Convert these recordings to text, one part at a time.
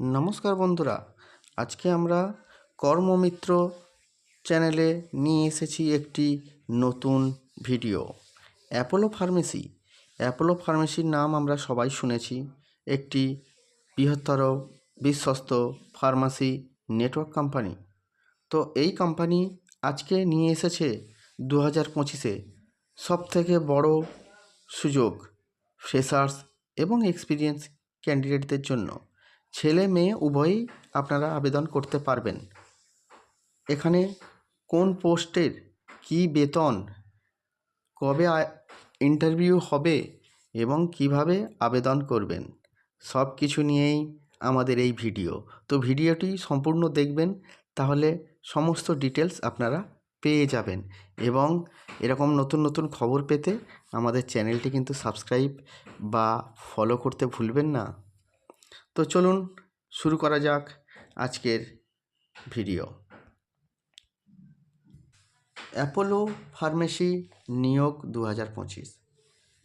নমস্কার বন্ধুরা, আজকে আমরা কর্মমিত্র চ্যানেলে নিয়ে এসেছি একটি নতুন ভিডিও। অ্যাপোলো ফার্মেসি, অ্যাপোলো ফার্মেসির নাম আমরা সবাই শুনেছি। একটি বৃহত্তর বিশ্বস্ত ফার্মাসি নেটওয়ার্ক কোম্পানি। তো এই কোম্পানি আজকে নিয়ে এসেছে দু হাজার পঁচিশে সবথেকে বড় সুযোগ, ফ্রেশার্স এবং এক্সপিরিয়েন্স ক্যান্ডিডেটদের জন্য। ছেলে মেয়ে উভয়ই আপনারা আবেদন করতে পারবেন। এখানে কোন পোস্টের কী বেতন, কবে ইন্টারভিউ হবে এবং কীভাবে আবেদন করবেন, সব কিছু নিয়েই আমাদের এই ভিডিও। তো ভিডিওটি সম্পূর্ণ দেখবেন, তাহলে সমস্ত ডিটেলস আপনারা পেয়ে যাবেন এবং এরকম নতুন নতুন খবর পেতে আমাদের চ্যানেলটি কিন্তু সাবস্ক্রাইব বা ফলো করতে ভুলবেন না। তো চলুন শুরু করা যাক আজকের ভিডিও। অ্যাপোলো ফার্মেসি নিয়োগ দু হাজার পঁচিশ।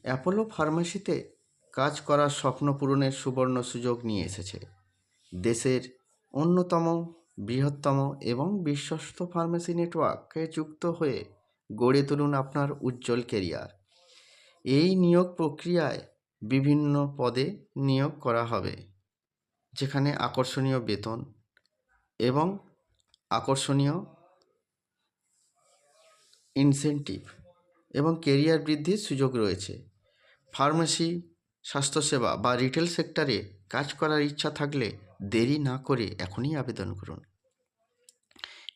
অ্যাপোলো ফার্মেসিতে কাজ করার স্বপ্ন পূরণের সুবর্ণ সুযোগ নিয়ে এসেছে। দেশের অন্যতম, বৃহত্তম এবং বিশ্বস্ত ফার্মেসি নেটওয়ার্কে যুক্ত হয়ে গড়ে তুলুন আপনার উজ্জ্বল কেরিয়ার এই নিয়োগ প্রক্রিয়ায় বিভিন্ন পদে নিয়োগ করা হবে। যেখানে আকর্ষণীয় বেতন এবং আকর্ষণীয় ইনসেন্টিভ এবং কেরিয়ার বৃদ্ধির সুযোগ রয়েছে। ফার্মেসি স্বাস্থ্যসেবা বা রিটেল সেক্টরে কাজ করার ইচ্ছা থাকলে দেরি না করে এখনই আবেদন করুন।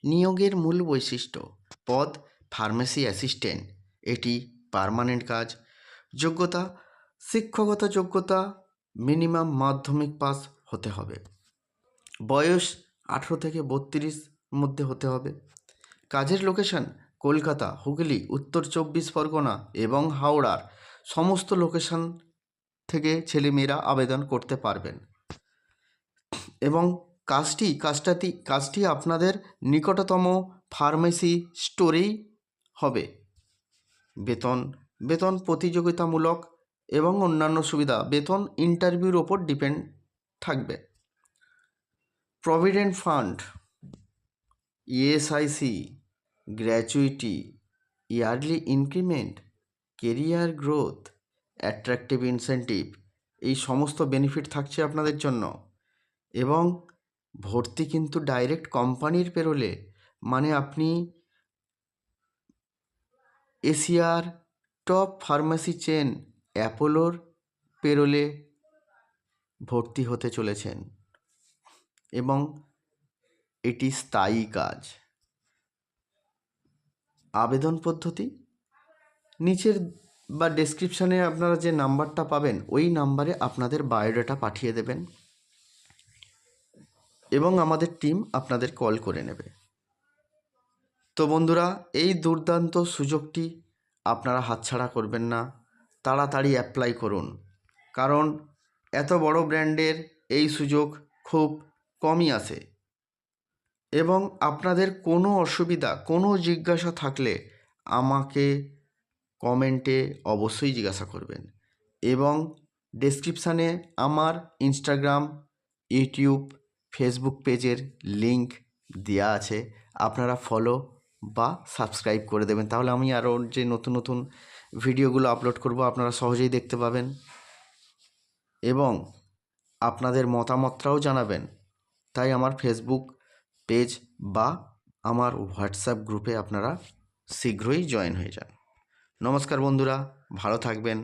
নিয়োগের মূল বৈশিষ্ট্য, পদ ফার্মেসি অ্যাসিস্ট্যান্ট এটি পার্মানেন্ট কাজ, যোগ্যতা শিক্ষাগত যোগ্যতা মিনিমাম মাধ্যমিক পাস হতে হবে। বয়স আঠেরো থেকে বত্রিশ মধ্যে হতে হবে। কাজের লোকেশন কলকাতা, হুগলি, উত্তর চব্বিশ পরগনা এবং হাওড়ার সমস্ত লোকেশন থেকে ছেলেমেয়েরা আবেদন করতে পারবেন। এবং কাজটি, কাজটাতি, কাজটি আপনাদের নিকটতম ফার্মেসি স্টোরেই হবে। বেতন বেতন প্রতিযোগিতামূলক এবং অন্যান্য সুবিধা। বেতন ইন্টারভিউর ওপর ডিপেন্ড থাকবে। Provident fund ESIC gratuity yearly increment career growth attractive incentive এই সমস্ত বেনিফিট থাকছে আপনাদের জন্য। এবং ভর্তি কিন্তু ডাইরেক্ট কোম্পানির পেরোলে মানে আপনি এশিয়ার টপ ফার্মেসি চেন অ্যাপোলোর পেরোলে ভর্তি হতে চলেছেন এবং এটি স্থায়ী কাজ। আবেদন পদ্ধতি? নিচের বা ডেসক্রিপশানে আপনারা যে নাম্বারটা পাবেন, ওই নাম্বারে আপনাদের বায়োডাটা পাঠিয়ে দেবেন এবং আমাদের টিম আপনাদের কল করে নেবে। তো বন্ধুরা, এই দুর্দান্ত সুযোগটি আপনারা হাতছাড়া করবেন না। তাড়াতাড়ি অ্যাপ্লাই করুন। কারণ এত বড় ব্র্যান্ডের এই সুযোগ খুব কমই আসে। এবং আপনাদের কোনো অসুবিধা, কোনো জিজ্ঞাসা থাকলে আমাকে কমেন্টে অবশ্যই জিজ্ঞাসা করবেন। এবং ডেসক্রিপশানে আমার ইনস্টাগ্রাম, ইউটিউব, ফেসবুক পেজের লিংক দেওয়া আছে। আপনারা ফলো বা সাবস্ক্রাইব করে দেবেন। তাহলে আমি আরও যে নতুন নতুন ভিডিওগুলো আপলোড করব, আপনারা সহজেই দেখতে পাবেন। এবং আপনাদের মতামতটাও জানাবেন। তাই আমার ফেসবুক পেজ বা আমার হোয়াটসঅ্যাপ গ্রুপে আপনারা শীঘ্রই জয়েন হয়ে যান। নমস্কার বন্ধুরা, ভালো থাকবেন।